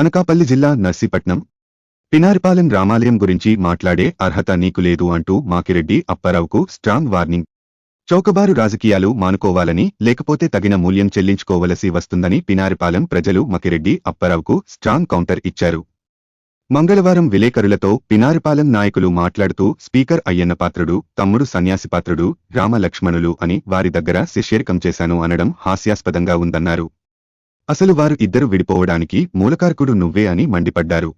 అనకాపల్లి జిల్లా నర్సీపట్నం. పినారిపాలెం రామాలయం గురించి మాట్లాడే అర్హత నీకు లేదు అంటూ మాకిరెడ్డి అప్పారావుకు స్ట్రాంగ్ వార్నింగ్. చౌకబారు రాజకీయాలు మానుకోవాలని లేకపోతే తగిన మూల్యం చెల్లించుకోవలసి వస్తుందని పినారిపాలెం ప్రజలు మకిరెడ్డి అప్పారావుకు స్ట్రాంగ్ కౌంటర్ ఇచ్చారు. మంగళవారం విలేకరులతో పినారిపాలెం నాయకులు మాట్లాడుతూ స్పీకర్ అయ్యన్న పాత్రుడు తమ్ముడు సన్యాసిపాత్రుడు రామలక్ష్మణులు అని వారి దగ్గర శిష్యరికం చేశాను అనడం హాస్యాస్పదంగా ఉందన్నారు. అసలు వారు ఇద్దరు విడిపోవడానికి మూలకారకుడు నువ్వే అని మండిపడ్డారు.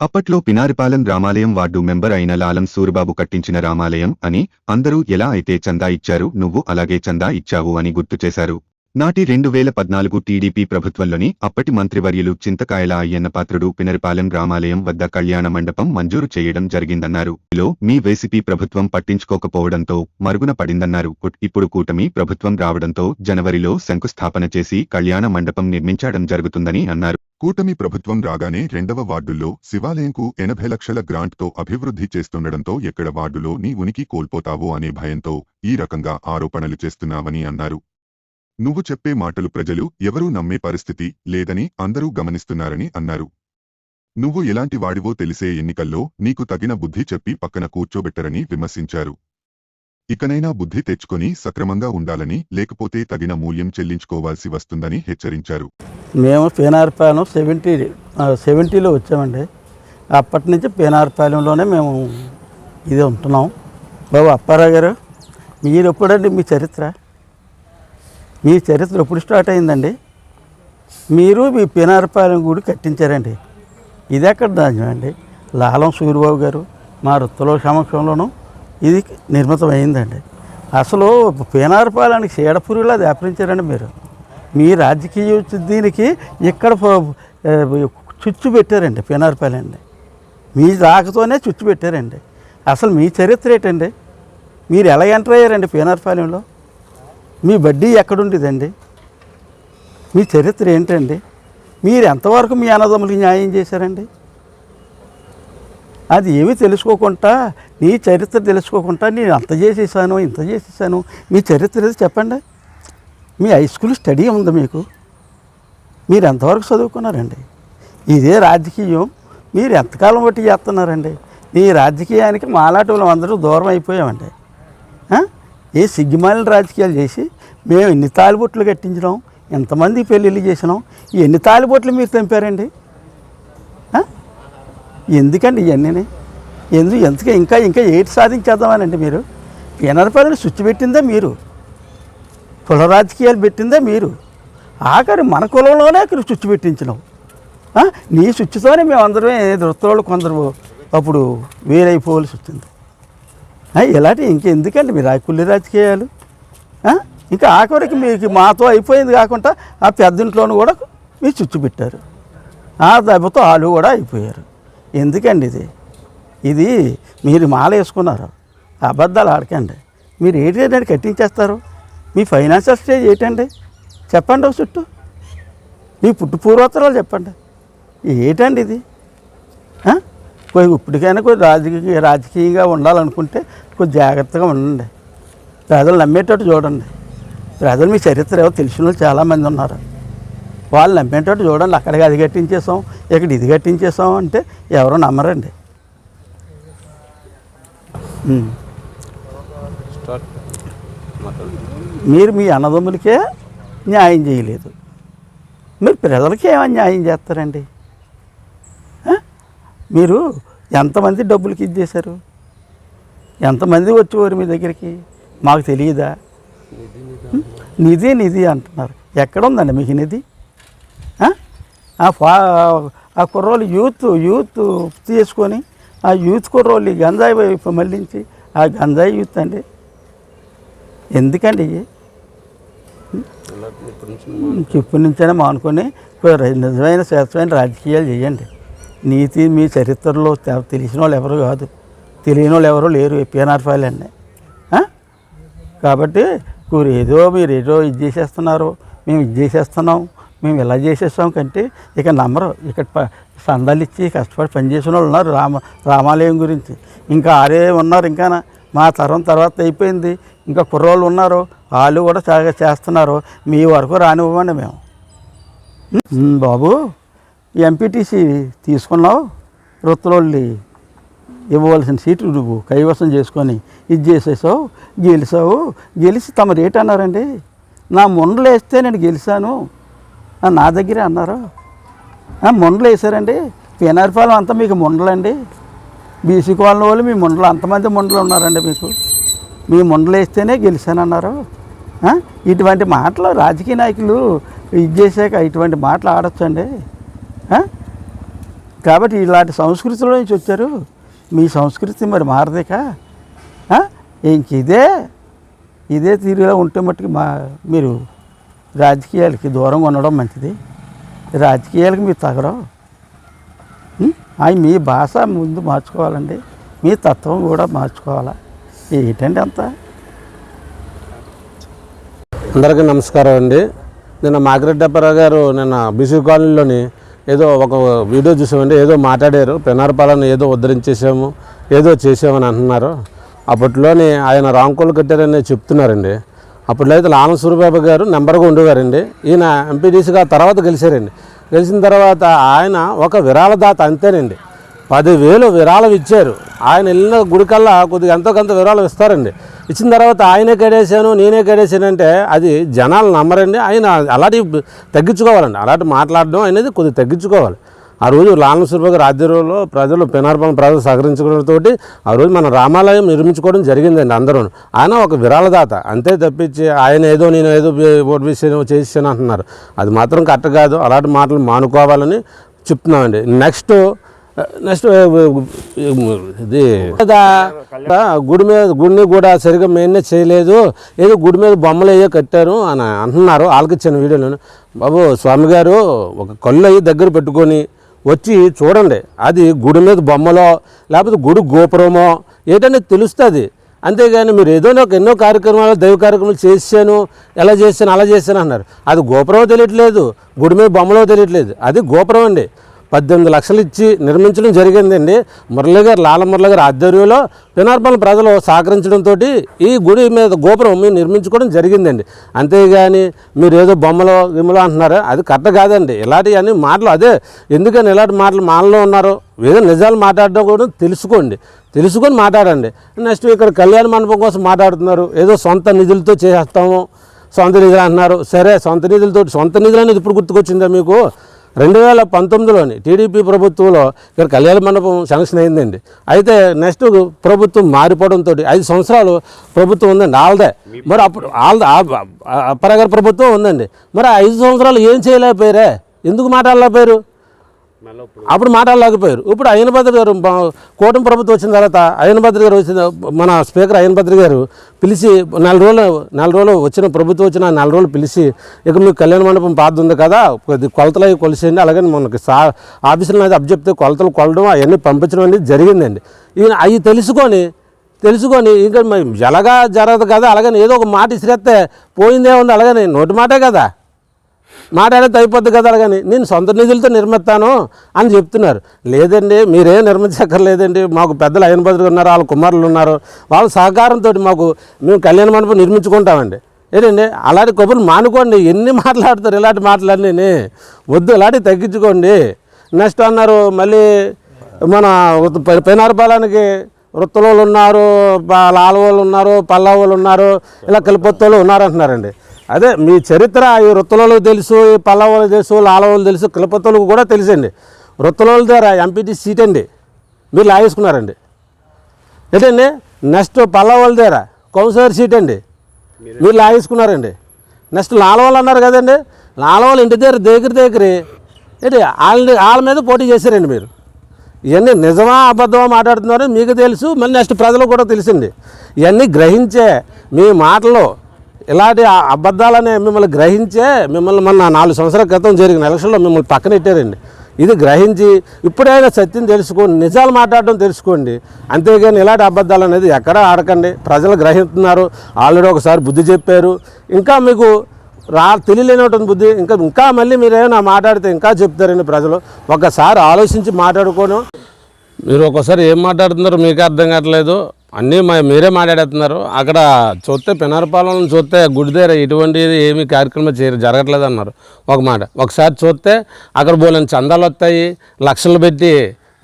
అప్పట్లో పినారిపాలెం రామాలయం వార్డు మెంబర్ అయిన లాలం సూరిబాబు కట్టించిన రామాలయం అని అందరూ ఎలా అయితే చందా ఇచ్చారు నువ్వు అలాగే చందా ఇచ్చావు అని గుర్తుచేశారు నాటి రెండు వేల పద్నాలుగు టీడీపీ ప్రభుత్వంలోని అప్పటి మంత్రివర్యులు చింతకాయల అయ్యన్న పాత్రుడు పినరిపాలెం గ్రామాలయం వద్ద కళ్యాణ మండపం మంజూరు చేయడం జరిగిందన్నారు. లో మీ వైసీపీ ప్రభుత్వం పట్టించుకోకపోవడంతో మరుగున పడిందన్నారు. ఇప్పుడు కూటమి ప్రభుత్వం రావడంతో జనవరిలో శంకుస్థాపన చేసి కళ్యాణ మండపం నిర్మించడం జరుగుతుందని అన్నారు. కూటమి ప్రభుత్వం రాగానే రెండవ వార్డుల్లో శివాలయంకు ఎనభై లక్షల గ్రాంట్తో అభివృద్ధి చేస్తుండడంతో ఎక్కడ వార్డులో నీ ఉనికి కోల్పోతావో అనే భయంతో ఈ రకంగా ఆరోపణలు చేస్తున్నావని అన్నారు. నువ్వు చెప్పే మాటలు ప్రజలు ఎవరూ నమ్మే పరిస్థితి లేదని అందరూ గమనిస్తున్నారని అన్నారు. నువ్వు ఎలాంటి వాడివో తెలిసే ఎన్నికల్లో నీకు తగిన బుద్ధి చెప్పి పక్కన కూర్చోబెట్టరని విమర్శించారు. ఇకనైనా బుద్ధి తెచ్చుకొని సక్రమంగా ఉండాలని లేకపోతే తగిన మూల్యం చెల్లించుకోవాల్సి వస్తుందని హెచ్చరించారు. మేము పేనార్పాలెం సెవెంటీ సెవెంటీలో వచ్చామండి. అప్పటి నుంచి పేనార్పాలెంలోనే మేము ఇది ఉంటున్నాం. బాబు అప్పారావు గారు మీరు ఎప్పుడండి మీ చరిత్ర? మీ చరిత్ర ఎప్పుడు స్టార్ట్ అయిందండి? మీరు మీ పినారపాలెం గుడి కట్టించారండి. ఇది ఎక్కడ దాన్యం అండి? లాలం సూర్యబాబు గారు మా వృత్తుల సమక్షంలోనూ ఇది నిర్మితమైందండి. అసలు పేనార్పాలెనికి చీడపురిలా వ్యాపరించారండి మీరు? మీ రాజకీయ దీనికి ఇక్కడ చుచ్చు పెట్టారండి పీనారపాలెండి మీ దాకతోనే చుచ్చు పెట్టారండి. అసలు మీ చరిత్ర ఏంటండి? మీరు ఎలా ఎంటర్ అయ్యారండి పీనారపాలెంలో? మీ వడ్డీ ఎక్కడుండేదండి మీ చరిత్ర ఏంటండి? మీరు ఎంతవరకు మీ అన్నదమ్ములకి న్యాయం చేశారండి? అది ఏమీ తెలుసుకోకుండా నీ చరిత్ర తెలుసుకోకుండా నేను అంత చేసేసాను ఇంత చేసేసాను. మీ చరిత్ర ఏదో చెప్పండి? మీ హై స్కూల్ స్టడీ ఉంది మీకు. మీరు ఎంతవరకు చదువుకున్నారండి? ఇదే రాజకీయం. మీరు ఎంతకాలం బట్టి చేస్తున్నారండి? ఈ రాజకీయానికి మాలాటి అందరూ దూరం అయిపోయామండి. ఏ సిగ్గుమాలిన రాజకీయాలు చేసి మేము ఎన్ని తాలిబొట్లు కట్టించినాం ఎంతమంది పెళ్ళిళ్ళు చేసినాం ఎన్ని తాలిబొట్లు మీరు తెంపారండి? ఎందుకండి ఇవన్నీ ఎందుకు ఎందుకు ఇంకా ఇంకా ఏటి సాధించేద్దామనండి మీరు? పీనరపల్లిని స్విచ్ పెట్టిందే మీరు? కుల రాజకీయాలు పెట్టిందే మీరు? ఆఖరి మన కులంలోనే అక్కడ స్విచ్ పెట్టించినావు నీ స్విచ్తోనే మేమందరం వృత్తులు కొందరు అప్పుడు వేరైపోవలసి వచ్చింది. ఇలాంటి ఇంకెందుకండి మీరు ఆ కుళ్ళి రాజకీయాలు ఇంకా ఆఖరికి మీకు మాతో అయిపోయింది కాకుండా ఆ పెద్దింట్లోనూ కూడా మీరు చుచ్చు పెట్టారు. ఆ దెబ్బతో వాళ్ళు కూడా అయిపోయారు. ఎందుకండి ఇది? ఇది మీరు మాల వేసుకున్నారు అబద్ధాలు ఆడకండి. మీరు ఏంటంటే కట్టించేస్తారు? మీ ఫైనాన్షియల్ స్టేజ్ ఏంటండి? చెప్పండి ఒక చుట్టూ. మీ పుట్టు పూర్వోత్తరాలు చెప్పండి. ఏంటండి ఇది? ఆ? ఇప్పటికైనా కొద్ది రాజకీయ రాజకీయంగా ఉండాలనుకుంటే కొద్ది జాగ్రత్తగా ఉండండి. ప్రజలు నమ్మేటట్టు చూడండి. ప్రజలు మీ చరిత్ర ఏవో తెలిసిన వాళ్ళు చాలామంది ఉన్నారు. వాళ్ళు నమ్మేటట్టు చూడండి. అక్కడికి అది కట్టించేసాం ఇక్కడ ఇది కట్టించేసాం అంటే ఎవరు నమ్మరండి. మీరు మీ అన్నదమ్ములకే న్యాయం చేయలేదు. మీరు ప్రజలకి ఏమైనా న్యాయం చేస్తారండి? మీరు ఎంతమంది డబ్బులకి ఇది చేశారు? ఎంతమంది వచ్చేవారు మీ దగ్గరికి? మాకు తెలియదా? నిధి నిధి అంటున్నారు. ఎక్కడ ఉందండి మీకు నిధి? ఆ? కుర్రోళ్ళు యూత్ యూత్ తీసుకొని ఆ యూత్ కుర్రోళ్ళు ఈ గంజాయి వైపు మళ్ళించి ఆ గంజాయి యూత్ అండి. ఎందుకండి? ఇప్పటి నుంచైనా మానుకొని నిజమైన శాస్త్రమైన రాజకీయాలు చేయండి. నీతి మీ చరిత్రలో తెలిసిన వాళ్ళు ఎవరు కాదు. తెలియని వాళ్ళు ఎవరో లేరు పిఎన్ఆర్ ఫైల్ అండి కాబట్టి మీరు ఏదో మీరు ఏదో ఇది చేసేస్తున్నారు మేము ఇది చేసేస్తున్నాం మేము ఇలా చేసేస్తాం కంటే ఇక నమ్మరు. ఇక్కడ సందాలు ఇచ్చి కష్టపడి పనిచేసిన వాళ్ళు ఉన్నారు రామ రామాలయం గురించి. ఇంకా ఆరే ఉన్నారు ఇంకా మా తరం తర్వాత అయిపోయింది. ఇంకా కుర్రోళ్ళు ఉన్నారు వాళ్ళు కూడా చాలా చేస్తున్నారు. మీ వరకు రానివ్వండి మేము. బాబు ఎంపీటీసీ తీసుకున్నావు వృత్తులోళ్ళి ఇవ్వవలసిన సీట్లు నువ్వు కైవసం చేసుకొని ఇది చేసేసావు గెలిచావు. గెలిచి తమ రేట్ అన్నారండి. నా మొండలు వేస్తే నేను గెలిచాను. నా దగ్గరే అన్నారు? మొండలు వేసారండి పినారిపాలెం అంతా మీకు మొండలండి. బీసీ కాలనీ వాళ్ళు మీ మొండలు అంతమంది మొండలు ఉన్నారండి మీకు. మీ మొండలు వేస్తేనే గెలిచానన్నారు ఇటువంటి మాటలు రాజకీయ నాయకులు ఇది చేశాక ఇటువంటి మాటలు ఆడొచ్చండి. కాబట్టి ఇలాంటి సంస్కృతిలో నుంచి వచ్చారు. మీ సంస్కృతి మరి మారదేకా? ఇంక ఇదే ఇదే తీరులో ఉంటే మట్టుకు మా మీరు రాజకీయాలకి దూరంగా ఉండడం మంచిది. రాజకీయాలకి మీరు తగరం అవి మీ భాష ముందు మార్చుకోవాలండి. మీ తత్వం కూడా మార్చుకోవాలా. ఏంటండి అంతా? అందరికీ నమస్కారం అండి. నిన్న మాకిరెడ్డి గారు నిన్న బీసీ కాలనీలోని ఏదో ఒక వీడియో చూసామండి ఏదో మాట్లాడారు పెనారపాలను ఏదో ఉద్ధరించేసాము ఏదో చేసామని అంటున్నారు. అప్పట్లోని ఆయన రాంకోలు కట్టారని చెప్తున్నారండి. అప్పట్లో అయితే లాలం సూర్యబాబు గారు నెంబర్గా ఉండేవారండి. ఈయన ఎంపీడీసీగా తర్వాత గెలిచారండి. గెలిచిన తర్వాత ఆయన ఒక విరాళదాత అంతేనండి. పదివేలు విరాళం ఇచ్చారు. ఆయన వెళ్ళిన గుడికల్లా కొద్దిగా ఎంతో కొంత విరాళం ఇస్తారండి. ఇచ్చిన తర్వాత ఆయనే కడేశాను నేనే కడేశాను అంటే అది జనాలు నమ్మరండి. ఆయన అలాంటి తగ్గించుకోవాలండి. అలాంటి మాట్లాడడం అనేది కొద్దిగా తగ్గించుకోవాలి. ఆ రోజు లాలన సురభ ఆధ్వర్యంలో ప్రజలు పినార్పణ ప్రజలు సహకరించడంతో ఆ రోజు మన రామాలయం నిర్మించుకోవడం జరిగిందండి అందరూ ఆయన ఒక విరాళదాత. అంతే తప్పించి ఆయన ఏదో నేను ఏదో ఓటు విషయం చేసాను అంటున్నారు. అది మాత్రం కరెక్ట్ కాదు. అలాంటి మాటలు మానుకోవాలని చెప్తున్నామండి. నెక్స్ట్ నెక్స్ట్ ఇది గుడి మీద గుడిని కూడా సరిగ్గా మెయింటైన్ చేయలేదు. ఏదో గుడి మీద బొమ్మలు అయ్యో కట్టారు అని అంటున్నారు. వాళ్ళకి వీడియోలో బాబు స్వామి గారు ఒక కళ్ళు అయ్యి దగ్గర పెట్టుకొని వచ్చి చూడండి. అది గుడి మీద బొమ్మలో లేకపోతే గుడి గోపురమో ఏంటనేది తెలుస్తుంది. అంతేగాని మీరు ఏదో ఒక ఎన్నో కార్యక్రమాలు దైవ కార్యక్రమాలు చేశాను ఎలా చేశాను అలా చేశాను అన్నారు. అది గోపురం తెలియట్లేదు గుడి మీద బొమ్మలో తెలియట్లేదు. అది గోపురం అండి పద్దెనిమిది లక్షలు ఇచ్చి నిర్మించడం జరిగిందండి. మురళి గారు లాల మురళి గారి ఆధ్వర్యంలో పినార్పల్లి ప్రజలు సహకరించడంతో ఈ గుడి మీద గోపురం మీరు నిర్మించుకోవడం జరిగిందండి. అంతేగాని మీరు ఏదో బొమ్మలో గిమ్మలో అంటున్నారు అది కరెక్ట్ కాదండి. ఇలాంటివన్నీ మాటలు అదే. ఎందుకని ఇలాంటి మాటలు మానలో ఉన్నారు? ఏదో నిజాలు మాట్లాడడం కూడా తెలుసుకోండి. తెలుసుకొని మాట్లాడండి. నెక్స్ట్ ఇక్కడ కళ్యాణ మండపం కోసం మాట్లాడుతున్నారు. ఏదో సొంత నిధులతో చేస్తాము సొంత నిధులు అంటున్నారు. సరే సొంత నిధులతో సొంత నిధులు అనేది ఇప్పుడు గుర్తుకొచ్చిందా మీకు? రెండు వేల పంతొమ్మిదిలోని టీడీపీ ప్రభుత్వంలో ఇక్కడ కళ్యాణ మండపం శాంక్షన్ అయిందండి. అయితే నెక్స్ట్ ప్రభుత్వం మారిపోవడంతో ఐదు సంవత్సరాలు ప్రభుత్వం ఉందండి. ఆల్దే మరి అప్పుడు ఆల్దే అప్పరగారి ప్రభుత్వం ఉందండి. మరి ఐదు సంవత్సరాలు ఏం చేయలేకపోయారే? ఎందుకు మాట్లాడలేకపోయారు? అప్పుడు మాట్లాడలేకపోయారు. ఇప్పుడు అయ్యనభద్ర గారు కూటమి ప్రభుత్వం వచ్చిన తర్వాత అయ్యనభద్ర గారు వచ్చిన మన స్పీకర్ అయ్యనభద్ర గారు పిలిచి నెల రోజులు నెల రోజులు వచ్చిన ప్రభుత్వం వచ్చిన నెల రోజులు పిలిచి ఇక మీకు కళ్యాణ మండపం పాత ఉంది కదా కొద్ది కొలతలు అవి కొలిసేయండి. అలాగే మనకి సా ఆఫీసులను అది అబ్జెప్తే కొలతలు కొలడం అవన్నీ పంపించడం అనేది జరిగిందండి. ఈయన అవి తెలుసుకొని తెలుసుకొని ఇంకా ఎలాగా జరగదు కదా అలాగని ఏదో ఒక మాట ఇసిరేస్తే పోయిందే ఉంది అలాగని నోటి మాటే కదా. మాట్లాడితే అయిపోద్ది కదా అలాగని నేను సొంత నిధులతో నిర్మిస్తాను అని చెప్తున్నారు. లేదండి మీరేం నిర్మించక్కర్లేదండి మాకు పెద్దలు అయిన బదులు ఉన్నారు వాళ్ళ కుమారులు ఉన్నారు వాళ్ళ సహకారంతో మాకు మేము కళ్యాణ మండపం నిర్మించుకుంటామండి. ఏంటండి అలాంటి కబుర్లు మానుకోండి ఎన్ని మాట్లాడతారు ఇలాంటి మాటలన్నీ వద్దు ఇలాంటివి తగ్గించుకోండి. నెక్స్ట్ అన్నారు మళ్ళీ మన పెనారపాలానికి వృత్తులు ఉన్నారు లాలవాళ్ళు ఉన్నారు పల్లవాళ్ళు ఉన్నారు ఇలా కలిపొత్తోళ్ళు ఉన్నారు అంటున్నారండి అదే మీ చరిత్ర ఈ వృత్తలోళ్ళకి తెలుసు ఈ పల్లవాళ్ళకి తెలుసు లాలవాళ్ళు తెలుసు కలిపొత్తోళ్ళకి కూడా తెలుసండి. వృత్తలోళ్ళ ద్వారా ఎంపీటీ సీట్ అండి. మీరు లాగేసుకున్నారండి. ఏంటండి? నెక్స్ట్ పల్లవాళ్ళ దగ్గర కౌన్సిలర్ సీట్ అండి. మీరు. లాగేసుకున్నారండి. నెక్స్ట్ లాలవాళ్ళు అన్నారు కదండి. లాలవాళ్ళు ఇంటి దగ్గర దగ్గర దగ్గర. ఏంటి? వాళ్ళ వాళ్ళ మీద పోటీ చేశారండి మీరు. ఇవన్నీ నిజమా అబద్ధమా మాట్లాడుతున్నారో మీకు తెలుసు. మళ్ళీ నెక్స్ట్ ప్రజలకు కూడా తెలిసింది ఇవన్నీ గ్రహించే మీ మాటలు ఇలాంటి అబద్ధాలనే మిమ్మల్ని గ్రహించే మిమ్మల్ని మొన్న నాలుగు సంవత్సరాల క్రితం జరిగిన ఎలక్షన్లో మిమ్మల్ని పక్కనెట్టారండి ఇది గ్రహించి ఇప్పుడైనా సత్యం తెలుసుకోండి నిజాలు మాట్లాడడం తెలుసుకోండి. అంతేగాని ఇలాంటి అబద్ధాలు అనేది ఎక్కడా ఆడకండి. ప్రజలు గ్రహిస్తున్నారు ఆల్రెడీ ఒకసారి బుద్ధి చెప్పారు. ఇంకా మీకు రా తెలియలేనటువంటి బుద్ధి ఇంకా ఇంకా మళ్ళీ మీరేమైనా మాట్లాడితే ఇంకా చెప్తారండి ప్రజలు. ఒకసారి ఆలోచించి మాట్లాడుకోను మీరు ఒకసారి ఏం మాట్లాడుతున్నారో మీకు అర్థం కావట్లేదు. అన్నీ మా మీరే మాట్లాడేస్తున్నారు. అక్కడ చూస్తే పినరపాలెం చూస్తే గుడి దగ్గర ఎటువంటి ఏమి కార్యక్రమం చేయ జరగట్లేదు అన్నారు. ఒక మాట. ఒకసారి చూస్తే అక్కడ బోలని చందాలు వస్తాయి. లక్షలు పెట్టి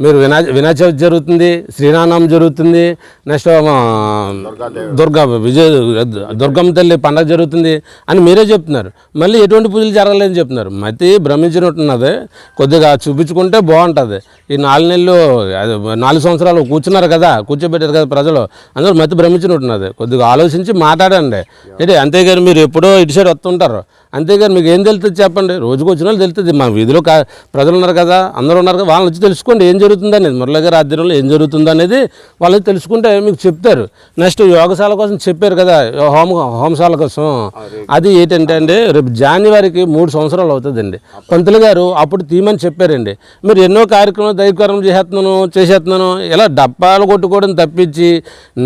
మీరు వినా వినాయక చవితి జరుగుతుంది శ్రీరామనామం జరుగుతుంది నెక్స్ట్ దుర్గా విజయ దుర్గమ్మ తల్లి పండగ జరుగుతుంది అని మీరే చెప్తున్నారు. మళ్ళీ ఎటువంటి పూజలు జరగలేదని చెప్తున్నారు. మతి భ్రమించినట్టున్నది. కొద్దిగా చూపించుకుంటే బాగుంటుంది. ఈ నాలుగు నెలలు నాలుగు సంవత్సరాలు కూర్చున్నారు కదా కూర్చోబెట్టారు కదా ప్రజలు. అందరూ మతి భ్రమించినట్టున్నది. కొద్దిగా ఆలోచించి మాట్లాడండి. ఏంటి అంతేగాని మీరు ఎప్పుడో ఇటు సైడ్ వస్తుంటారు. అంతేగాని మీకు ఏం తెలుస్తుంది చెప్పండి. రోజుకు వచ్చిన వాళ్ళు తెలుస్తుంది. మా వీధిలో ప్రజలు ఉన్నారు కదా అందరూ ఉన్నారు కదా వాళ్ళని వచ్చి తెలుసుకోండి. ఏం జరుగుతుంది అనేది మురళి గారి ఆధ్వర్యంలో ఏం జరుగుతుంది అనేది వాళ్ళకి తెలుసుకుంటే మీకు చెప్తారు. నెక్స్ట్ యోగశాల కోసం చెప్పారు కదా హోమ హోమశాల కోసం. అది ఏంటంటే అండి రేపు జనవరికి మూడు సంవత్సరాలు అవుతుందండి. పంతులు గారు అప్పుడు తీయమని చెప్పారండి. మీరు ఎన్నో కార్యక్రమాలు దైవకారం చేసేస్తున్నాను చేసేస్తున్నాను ఇలా డబ్బాలు కొట్టుకోవడం తప్పించి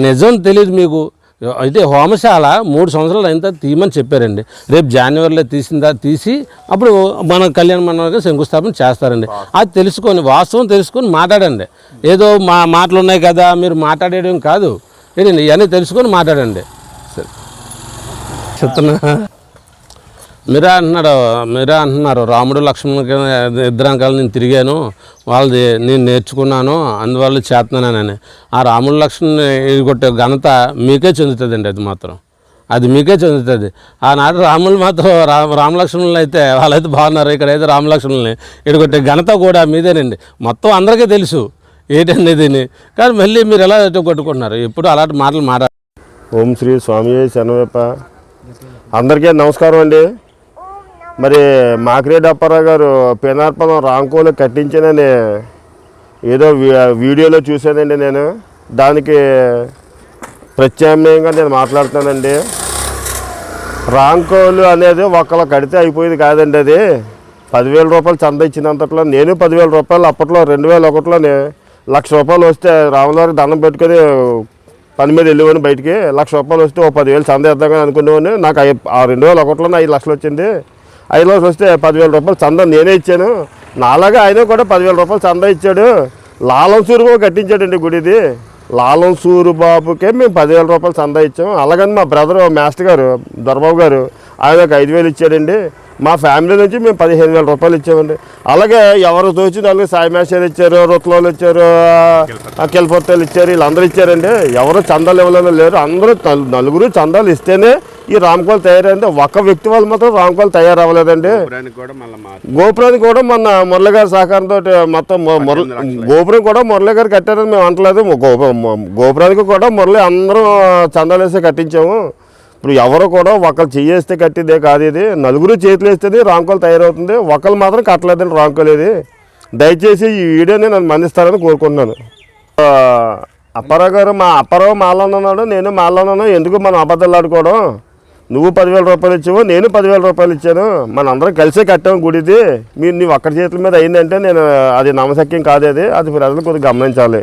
నిజం తెలియదు మీకు. అయితే హోమశాల మూడు సంవత్సరాలు అయిన తర్వాత తీయమని చెప్పారండి. రేపు జనవరిలో తీసిన తర్వాత తీసి అప్పుడు మన కళ్యాణ మండపానికి శంకుస్థాపన చేస్తారండి. అది తెలుసుకొని వాస్తవం తెలుసుకొని మాట్లాడండి. ఏదో మా మాటలు ఉన్నాయి కదా మీరు మాట్లాడేయడం కాదు. ఏంటండి ఇవన్నీ తెలుసుకొని మాట్లాడండి. సరే. చెప్తున్నా. మీరే అంటున్నాడు మీరే అంటున్నారు. రాముడు లక్ష్మణుడికి ఇద్దరు అంకాలు నేను తిరిగాను. వాళ్ళది నేను నేర్చుకున్నాను. అందువల్ల చేస్తున్నానని ఆ రాముడు లక్ష్మణుని కొట్టే ఘనత మీకే చెందుతుందండి అది మాత్రం. అది మీకే చెందుతుంది. ఆనాడు రాములు మాత్రం రామ రామలక్ష్మణులు అయితే వాళ్ళైతే బాగున్నారు. ఇక్కడైతే రామలక్ష్మణుల్ని ఇడగొట్టే ఘనత కూడా మీదేనండి. మొత్తం అందరికీ తెలుసు ఏంటండి దీన్ని. కానీ మళ్ళీ మీరు ఎలా కొట్టుకుంటున్నారు? ఎప్పుడు అలాంటి మాటలు మాట్లాడారు ఓం శ్రీ స్వామి శనవేప అందరికీ నమస్కారం అండి. మరి మాకిరెడ్డి అప్పారావు గారు పినార్పదం రాంకోలు కట్టించానని ఏదో వీడియోలో చూశానండి నేను. దానికి ప్రత్యామ్నాయంగా నేను మాట్లాడుతానండి. రాంకోలు అనేది ఒకళ్ళు కడితే అయిపోయేది కాదండి అది. పదివేల రూపాయలు చంద ఇచ్చినంతట్లో నేను పదివేల రూపాయలు అప్పట్లో రెండు వేల ఒకటిలోనే లక్ష రూపాయలు వస్తే రాములవారికి దండం పెట్టుకొని పని మీద వెళ్ళేవాడిని బయటికి. లక్ష రూపాయలు వస్తే ఓ పదివేలు చంద ఇద్దామని అనుకునేవాడిని. నాకు ఐ- ఆ రెండు వేల ఒకటిలోనే ఐదు లక్షలు వచ్చింది. ఐదు వస్తే పదివేల రూపాయలు చందా నేనే ఇచ్చాను. నాలాగా ఆయన కూడా పదివేల రూపాయలు చందా ఇచ్చాడు. లాలం సూరు కట్టించాడండి గుడిది. లాలం సూరు బాబుకే మేము పదివేల రూపాయలు చందా ఇచ్చాం. అలాగని మా బ్రదర్ మాస్టర్ గారు దొరబాబు గారు ఆయన ఒక ఐదు వేలు ఇచ్చాడండి. మా ఫ్యామిలీ నుంచి మేము పదిహేను వేల రూపాయలు ఇచ్చామండి. అలాగే ఎవరు తోచి నలుగురు సాయి మేషాలు ఇచ్చారు రుత్లోలు ఇచ్చారు కెల్పొత్తాలు ఇచ్చారు వీళ్ళందరూ ఇచ్చారండి. ఎవరు చందాలు ఇవ్వలేని లేరు. అందరూ నలు- నలుగురు చందాలు ఇస్తేనే ఈ రామకోలు తయారైంది. ఒక వ్యక్తి వాళ్ళు మాత్రం రామకోలు తయారవ్వలేదండి. గోపురానికి కూడా మొన్న మురళి గారి సహకారంతో మొత్తం గోపురం కూడా మురళి గారు కట్టారని మేము అంటలేదు గోపురం గోపురానికి కూడా మురళి అందరం చందాలు వేసి కట్టించాము. ఇప్పుడు ఎవరు కూడా ఒకళ్ళు చెయ్యేస్తే కట్టిదే కాదు ఇది. నలుగురు చేతులు వేస్తేది రాంకోలు తయారవుతుంది. ఒకళ్ళు మాత్రం కట్టలేదండి రాంకోలు ఇది దయచేసి ఈ వీడియోని నన్ను మన్నిస్తారని కోరుకుంటున్నాను. అప్పారావు గారు మా అప్పారావు మాలోనే ఉన్నాడు నేను మాలోనే ఉన్నాను. ఎందుకు మనం అబద్ధాలు ఆడుకోవడం? నువ్వు పదివేల రూపాయలు ఇచ్చావు నేను పదివేల రూపాయలు ఇచ్చాను. మనందరం కలిసే కట్టాము గుడిది. మీరు నీవు ఒక్కడి చేతుల మీద అయిందంటే నేను అది నమ్మశక్యం కాదేది అది. అది ప్రజలు కొద్దిగా గమనించాలి.